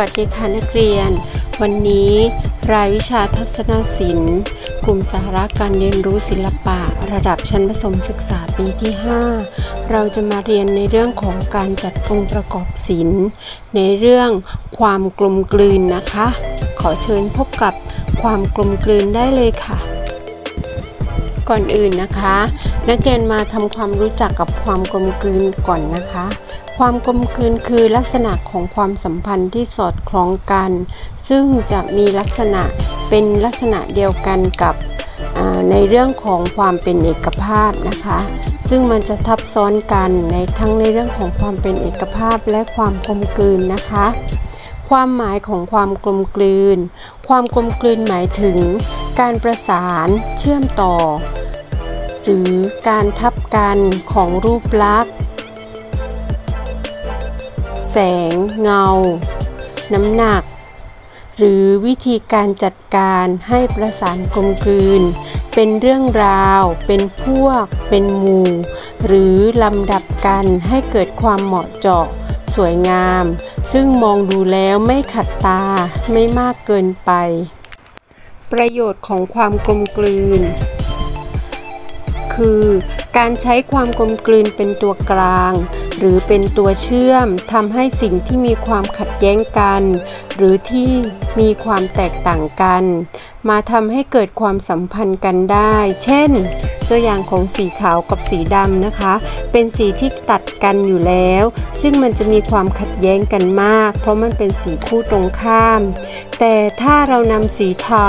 วัสดีค่ะนักเรียน วันนี้รายวิชาทัศนศิลป์ กลุ่มสาระการเรียนรู้ศิลปะ ระดับชั้นประถมศึกษาปีที่ 5 เราจะมาเรียนในเรื่องของการจัดองค์ประกอบศิลป์ ในเรื่องความกลมกลืนนะคะ ขอเชิญพบกับความกลมกลืนได้เลยค่ะ ก่อนอื่นนะคะ นักเรียนมาทำความรู้จักกับความกลมกลืนก่อนนะคะ ความกลมกลืนคือลักษณะของความสัมพันธ์ที่สอดคล้องกัน ซึ่งจะมีลักษณะเป็นลักษณะเดียวกันกับในเรื่องของความเป็นเอกภาพนะคะ ซึ่งมันจะทับซ้อนกันในทั้งในเรื่องของความเป็นเอกภาพและความกลมกลืนนะคะ ความหมายของความกลมกลืน ความกลมกลืนหมายถึง การประสานเชื่อมต่อ หรือการทับกันของรูปลักษณ์ แสง เงา น้ำหนัก หรือวิธีการจัดการให้ประสานกลมกลืน เป็นเรื่องราว เป็นพวก เป็นหมู่ หรือลำดับกันให้เกิดความเหมาะเจาะ สวยงาม ซึ่งมองดูแล้วไม่ขัดตาไม่มากเกินไป ประโยชน์ของความกลมกลืน คือการใช้ความกลมกลืนเป็นตัวกลาง หรือเป็นตัวเชื่อมทำให้สิ่งที่มีความขัดแย้งกัน หรือที่มีความแตกต่างกัน มาทำให้เกิดความสัมพันธ์กันได้ เช่นตัวอย่างของสีขาวกับสีดำนะคะ เป็นสีที่ตัดกันอยู่แล้ว ซึ่งมันจะมีความขัดแย้งกันมาก เพราะมันเป็นสีคู่ตรงข้าม แต่ถ้าเรานำสีเทา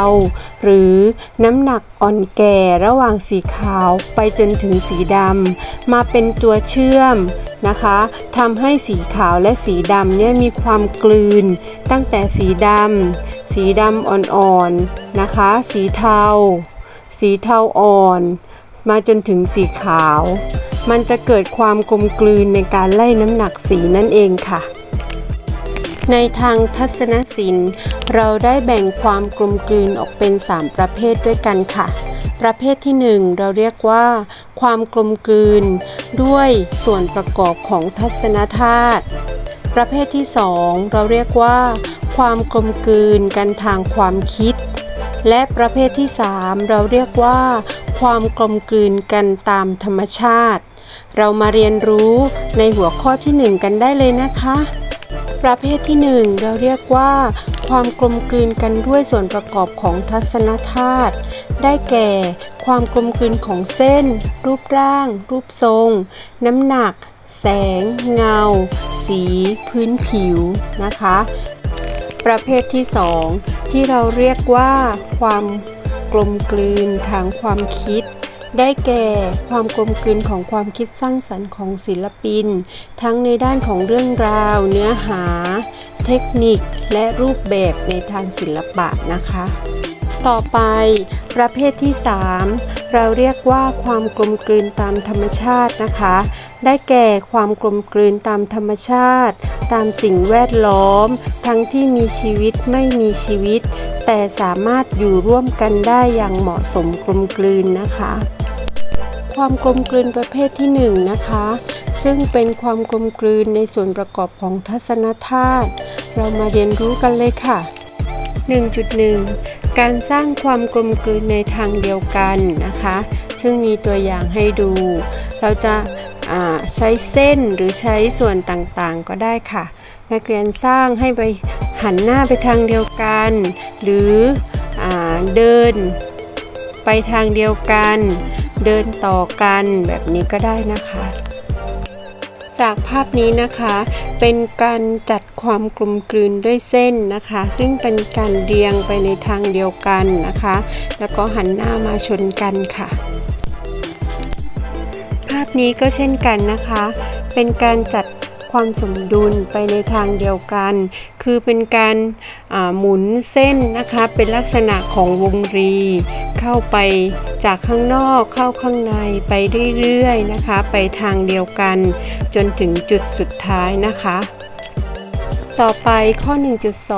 หรือน้ำหนักอ่อนแก่ระหว่างสีขาวไปจนถึงสีดำมาเป็นตัวเชื่อมนะคะทำให้สีขาวและสีดำเนี่ยมีความกลืน ตั้งแต่สีดำสีดำอ่อนๆนะคะ สีเทา สีเทาอ่อน มาจนถึงสีขาว มันจะเกิดความกลมกลืนในการไล่น้ำหนักสีนั่นเองค่ะ ในทางทัศนศิลป์ เราได้แบ่งความกลมกลืนออกเป็น 3 ประเภทด้วยกันค่ะ ประเภทที่ 1 เราเรียกว่า ความกลมกลืน ด้วยส่วนประกอบของทัศนธาตุประเภทที่ 2 เราเรียกว่า ความกลมกลืนกันทางความคิด และประเภทที่ 3 เราเรียกว่า ความกลมกลืนกันตามธรรมชาติ เรามาเรียนรู้ในหัวข้อที่ 1 กันได้เลยนะคะ ประเภทที่ 1 เราเรียกว่า ความกลมกลืนกันด้วยส่วนประกอบของทัศนธาตุได้แก่ ความกลมกลืนของเส้น รูปร่าง รูปทรง น้ำหนัก แสง เงา สี พื้นผิวนะคะ ประเภทที่ 2 ที่เราเรียกว่า ความ ลมกลืนทางความคิด ได้แก่ความกลมกลืนของความคิดสร้างสรรค์ของศิลปิน ทั้งในด้านของเรื่องราว เนื้อหา เทคนิค และรูปแบบในทางศิลปะนะคะ ต่อไปประเภทที่ 3 เราเรียกว่าความกลมกลืนตามธรรมชาตินะคะ ได้แก่ความกลมกลืนตามธรรมชาติ ตามสิ่งแวดล้อม ทั้งที่มีชีวิตไม่มีชีวิต แต่สามารถอยู่ร่วมกันได้อย่างเหมาะสมกลมกลืนนะคะ ความกลมกลืนประเภทที่1นะคะซึ่งเป็นความกลมกลืนในส่วนประกอบของทัศนธาตุเรามาเรียนรู้กันเลยค่ะ 1.1 การสร้างความกลมกลืนในทางเดียวกันนะคะ ซึ่งมีตัวอย่างให้ดู เราจะาใช้เส้นหรือใช้ส่วนต่างๆ ก็ได้ค่ะ นักเรียนสร้างให้ไปหันหน้าไปทางเดียวกัน หรืออเดินไปทางเดียวกัน เดินต่อกันแบบนี้ก็ได้นะคะ จากภาพนี้นะคะ เป็นการจัดความกลมกลืนด้วยเส้นนะคะ ซึ่งเป็นการเรียงไปในทางเดียวกันนะคะ แล้วก็หันหน้ามาชนกันค่ะ ภาพนี้ก็เช่นกันนะคะ เป็นการจัด ความสมดุลไปในทางเดียวกัน คือเป็นการหมุนเส้นนะคะเป็นลักษณะของวงรี เข้าไปจากข้างนอกเข้าข้างในไปเรื่อยๆนะคะ ไปทางเดียวกัน จนถึงจุดสุดท้ายนะคะ ต่อไปข้อ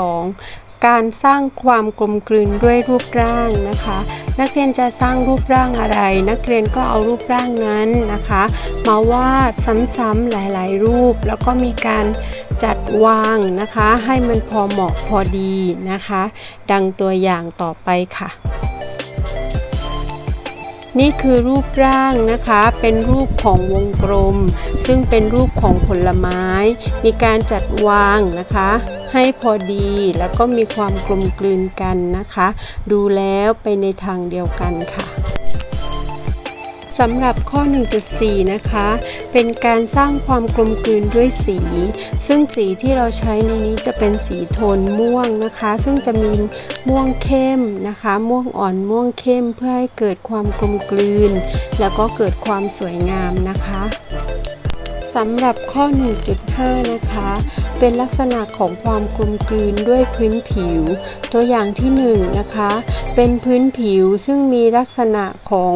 1.2 การสร้างความกลมกลืนด้วยรูปร่างนะคะ นักเรียนจะสร้างรูปร่างอะไร นักเรียนก็เอารูปร่างนั้นนะคะ มาวาดซ้ำๆหลายๆ รูป แล้วก็มีการจัดวางนะคะ ให้มันพอเหมาะพอดีนะคะ ดังตัวอย่างต่อไปค่ะ นี่คือรูปร่างนะคะเป็นรูปของวงกลม ซึ่งเป็นรูปของผลไม้ มีการจัดวางนะคะ ให้พอดีแล้วก็มีความกลมกลืนกันนะคะ ดูแล้วไปในทางเดียวกันค่ะ สำหรับข้อ 1.4 นะคะ เป็นการสร้างความกลมกลืนด้วยสี ซึ่งสีที่เราใช้ในนี้จะเป็นสีโทนม่วงนะคะ ซึ่งจะมีม่วงเข้มนะคะ ม่วงอ่อนม่วงเข้มเพื่อให้เกิดความกลมกลืน แล้วก็เกิดความสวยงามนะคะสำหรับข้อ 1.5 นะคะ เป็นลักษณะของความกลมกลืนด้วยพื้นผิว ตัวอย่างที่ 1นงนะคะ เป็นพื้นผิวซึ่งมีลักษณะของ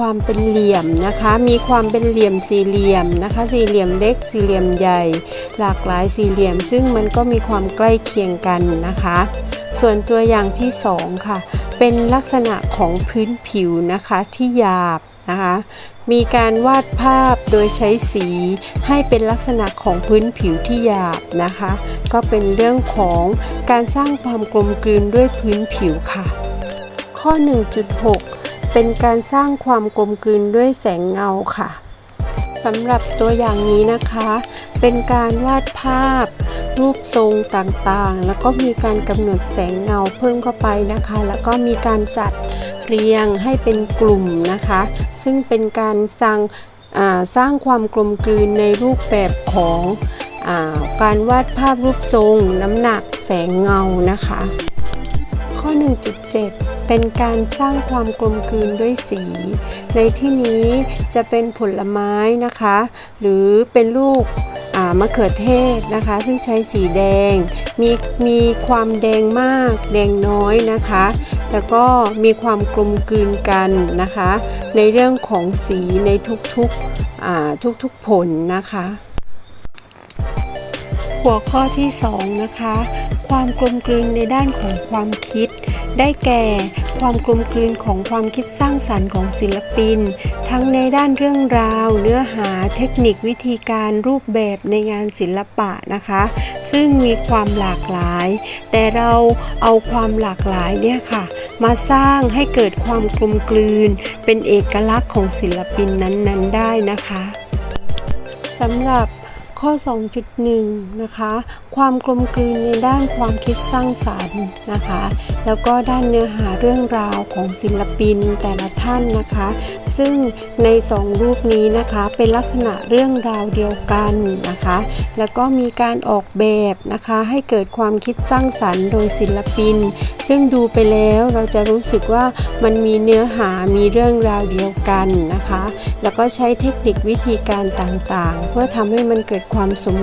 ความเป็นเหลี่ยมนะคะ มีความเป็นเหลี่ยมสี่เหลี่ยมนะคะ สี่เหลี่ยมเล็ก สี่เหลี่ยมใหญ่ หลากหลายสี่เหลี่ยม ซึ่งมันก็มีความใกล้เคียงกันนะคะ ส่วนตัวอย่างที่2ค่ะ เป็นลักษณะของพื้นผิวนะคะที่หยาบนะคะ มีการวาดภาพโดยใช้สีให้เป็นลักษณะของพื้นผิวที่หยาบนะคะ ก็เป็นเรื่องของการสร้างความกลมกลืนด้วยพื้นผิวค่ะ ข้อ 1.6 เป็นการสร้างความกลมกลืนด้วยแสงเงาค่ะสำหรับตัวอย่างนี้นะคะ เป็นการวาดภาพ รูปทรงต่างๆ แล้วก็มีการกำหนดแสงเงาเพิ่มเข้าไปนะคะ แล้วก็มีการจัดเรียงให้เป็นกลุ่มนะคะ ซึ่งเป็นการสร้างสร้างความกลมกลืนในรูปแบบของอาการวาดภาพรูปทรง น้ำหนักแสงเงานะคะ ข้อ 1.7 เป็นการสร้างความกลมกลืนด้วยสี ในที่นี้จะเป็นผลไม้นะคะ หรือเป็นลูกมะเขือเทศนะคะ ซึ่งใช้สีแดง มีมีความแดงมาก แดงน้อยนะคะแล้วก็มีความกลมกลืนกันนะคะ ในเรื่องของสีในทุกๆทุกๆผลนะคะ หัวข้อที่ 2 นะคะ ความกลมกลืนในด้านของความคิด ได้แก่ ความกลมกลืนของความคิดสร้างสรรค์ของศิลปิน ทั้งในด้านเรื่องราว เนื้อหาเทคนิควิธีการรูปแบบในงานศิลปะนะคะ ซึ่งมีความหลากหลาย แต่เราเอาความหลากหลายเนี่ยค่ะ มาสร้างให้เกิดความกลมกลืน เป็นเอกลักษณ์ของศิลปินนั้นๆ ได้นะคะสำหรับ ข้อ 2.1 นะคะ ความกลมกลืนในด้านความคิดสร้างสารรค์นะคะ แล้วก็ด้านเนื้อหาเรื่องราวของศิลปินแต่ละท่านนะคะ ซึ่งใน 2 รูปนี้นะคะเป็นลักษณะเรื่องราวเดียวกันนะคะ แล้วก็มีการออกแบบนะคะให้เกิดความคิดสร้างสรรค์โดยศิลปิน ซึ่งดูไปแล้วเราจะรู้สึกว่ามันมีเนื้อหามีเรื่องราวเดียวกันนะคะ แล้วก็ใช้เทคนิควิธีการต่างๆ เพื่อทำให้มันเกิดความสม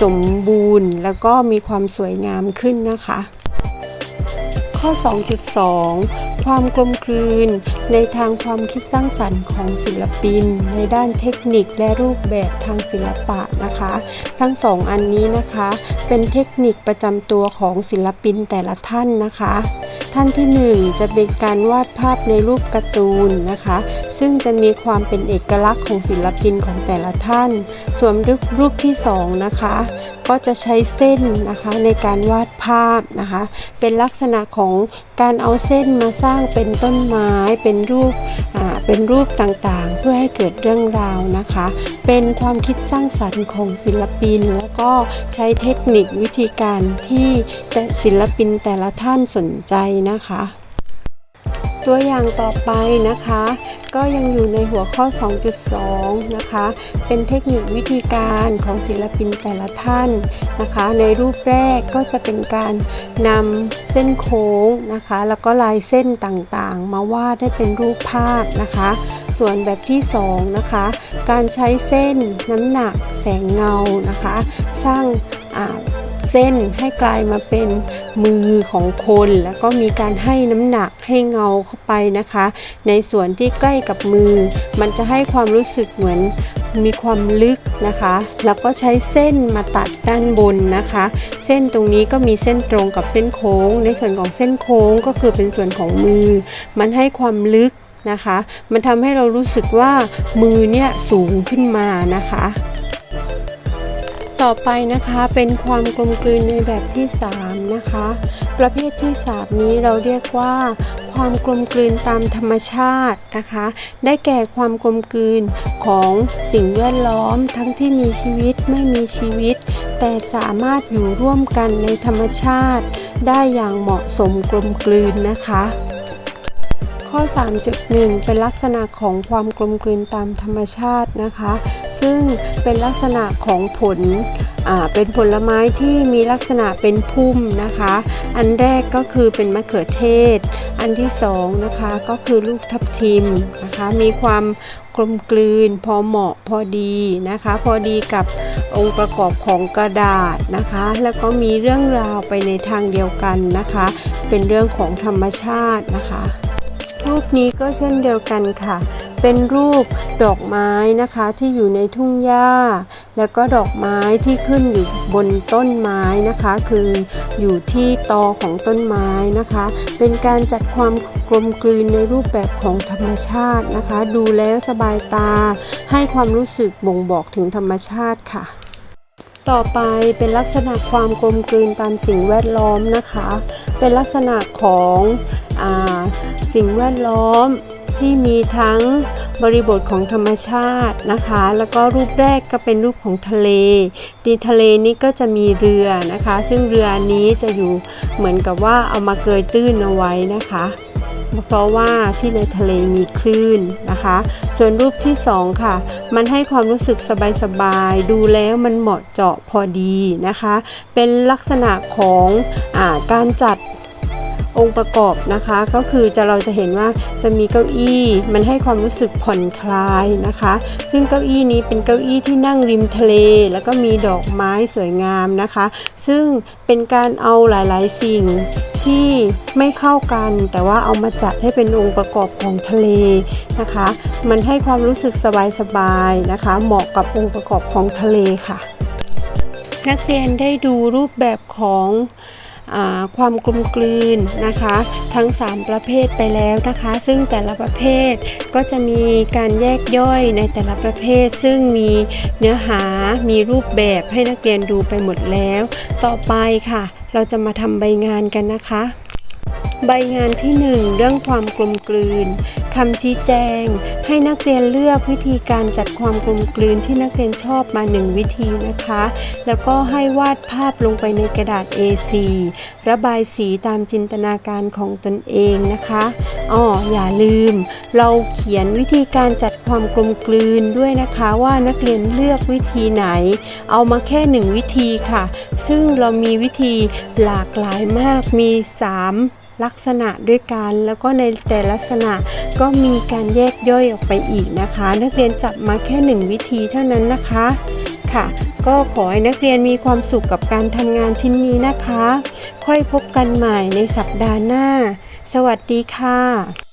สมบูรณ์ แล้วก็มีความสวยงามขึ้นนะคะ ข้อ 2.2 ความกลมกลืน ในทางความคิดสร้างสรรค์ของศิลปิน ในด้านเทคนิคและรูปแบบทางศิลปะนะคะ ทั้งสองอันนี้นะคะ เป็นเทคนิคประจำตัวของศิลปินแต่ละท่านนะคะ ท่านที่ 1 จะเป็นการวาดภาพในรูปการ์ตูนนะคะ ซึ่งจะมีความเป็นเอกลักษณ์ของศิลปินของแต่ละท่าน ส่วนรูปรูปที่ 2 นะคะ ก็จะใช้เส้นนะคะในการวาดภาพนะคะ เป็นลักษณะของ การเอาเส้นมาสร้างเป็นต้นไม้เป็นรูปอ่าเป็นรูปต่างๆ เพื่อให้เกิดเรื่องราวนะคะ เป็นความคิดสร้างสรรค์ของศิลปิน แล้วก็ใช้เทคนิควิธีการที่ศิลปินแต่ละท่านสนใจนะคะ ตัวอย่างต่อไปนะคะ ก็ยังอยู่ในหัวข้อ 2.2 นะคะ เป็นเทคนิควิธีการของศิลปินแต่ละท่านนะคะ ในรูปแรกก็จะเป็นการนำเส้นโค้งนะคะ แล้วก็ลายเส้นต่างๆ มาวาดให้เป็นรูปภาพนะคะ ส่วนแบบที่ 2 นะคะ การใช้เส้นน้ำหนักแสงเงานะคะ สร้าง เส้นให้กลายมาเป็นมือของคน แล้วก็มีการให้น้ำหนักให้เงาเข้าไปนะคะ ในส่วนที่ใกล้กับมือ มันจะให้ความรู้สึกเหมือนมีความลึกนะคะ แล้วก็ใช้เส้นมาตัดด้านบนนะคะ เส้นตรงนี้ก็มีเส้นตรงกับเส้นโค้ง ในส่วนของเส้นโค้งก็คือเป็นส่วนของมือ มันให้ความลึกนะคะ มันทำให้เรารู้สึกว่ามือเนี่ยสูงขึ้นมานะคะ ต่อไปนะคะเป็นความกลมกลืนในแบบที่ 3 นะคะ ประเภทที่ 3 นี้เราเรียกว่า ความกลมกลืนตามธรรมชาตินะคะ ได้แก่ความกลมกลืนของสิ่งแวดล้อมทั้งที่มีชีวิตไม่มีชีวิต แต่สามารถอยู่ร่วมกันในธรรมชาติ ได้อย่างเหมาะสมกลมกลืนนะคะข้อ 3.1 เป็นลักษณะของความกลมกลืนตามธรรมชาตินะคะ ซึ่งเป็นลักษณะของผลเป็นผลไม้ที่มีลักษณะเป็นพุ่มนะคะ อันแรกก็คือเป็นมะเขือเทศ อันที่สองนะคะก็คือลูกทับทิมนะคะ มีความกลมกลืน พอเหมาะพอดีนะคะ พอดีกับองค์ประกอบของกระดาษนะคะ แล้วก็มีเรื่องราวไปในทางเดียวกันนะคะ เป็นเรื่องของธรรมชาตินะคะ รูปนี้ก็เช่นเดียวกันค่ะ เป็นรูปดอกไม้นะคะที่อยู่ในทุ่งหญ้า แล้วก็ดอกไม้ที่ขึ้นอยู่บนต้นไม้นะคะ คืออยู่ที่ตอของต้นไม้นะคะ เป็นการจัดความกลมกลืนในรูปแบบของธรรมชาตินะคะ ดูแล้วสบายตา ให้ความรู้สึกบ่งบอกถึงธรรมชาติค่ะต่อไปเป็นลักษณะความกลมกลืนตามสิ่งแวดล้อมนะคะ เป็นลักษณะของอสิ่งแวดล้อม ที่มีทั้งบริบทของธรรมชาตินะคะ แล้วก็รูปแรกก็เป็นรูปของทะเลดีทะเลนี้ก็จะมีเรือนะคะ ซึ่งเรือนี้จะอยู่เหมือนกับว่าเอามาเกยตื้นเอาไว้นะคะเพราะว่าที่ในทะเลมีคลื่นนะคะ ส่วนรูปที่สองค่ะ มันให้ความรู้สึกสบายๆ ดูแล้วมันเหมาะเจาะพอดีนะคะ เป็นลักษณะของอาการจัด องค์ประกอบนะคะ ก็คือจะเราจะเห็นว่าจะมีเก้าอี้มันให้ความรู้สึกผ่อนคลายนะคะ ซึ่งเก้าอี้นี้เป็นเก้าอี้ที่นั่งริมทะเล แล้วก็มีดอกไม้สวยงามนะคะ ซึ่งเป็นการเอาหลาย ๆ สิ่งที่ไม่เข้ากัน แต่ว่าเอามาจัดให้เป็นองค์ประกอบของทะเลนะคะ มันให้ความรู้สึกสบาย ๆ นะคะ เหมาะกับองค์ประกอบของทะเลค่ะ นักเรียนได้ดูรูปแบบของ ความกลมกลืนนะคะ ทั้ง 3 ประเภทไปแล้วนะคะ ซึ่งแต่ละประเภทก็จะมีการแยกย่อยในแต่ละประเภท ซึ่งมีเนื้อหามีรูปแบบให้นักเรียนดูไปหมดแล้ว ต่อไปค่ะ เราจะมาทำใบงานกันนะคะใบงานที่ 1 เรื่องความกลมกลืน คำชี้แจง ให้นักเรียนเลือกวิธีการจัดความกลมกลืนที่นักเรียนชอบมา1วิธีนะคะ แล้วก็ให้วาดภาพลงไปในกระดาษ A4 ระบายสีตามจินตนาการของตนเองนะคะอ๋ออย่าลืม เราเขียนวิธีการจัดความกลมกลืนด้วยนะคะว่านักเรียนเลือกวิธีไหน เอามาแค่หนึ่งวิธีค่ะ ซึ่งเรามีวิธีหลากหลายมากมี 3 ลักษณะด้วยกัน แล้วก็ในแต่ลักษณะก็มีการแยกย่อยออกไปอีกนะคะ นักเรียนจับมาแค่หนึ่งวิธีเท่านั้นนะคะค่ะ ก็ขอให้นักเรียนมีความสุขกับการทำงานชิ้นนี้นะคะ ค่อยพบกันใหม่ในสัปดาห์หน้า สวัสดีค่ะ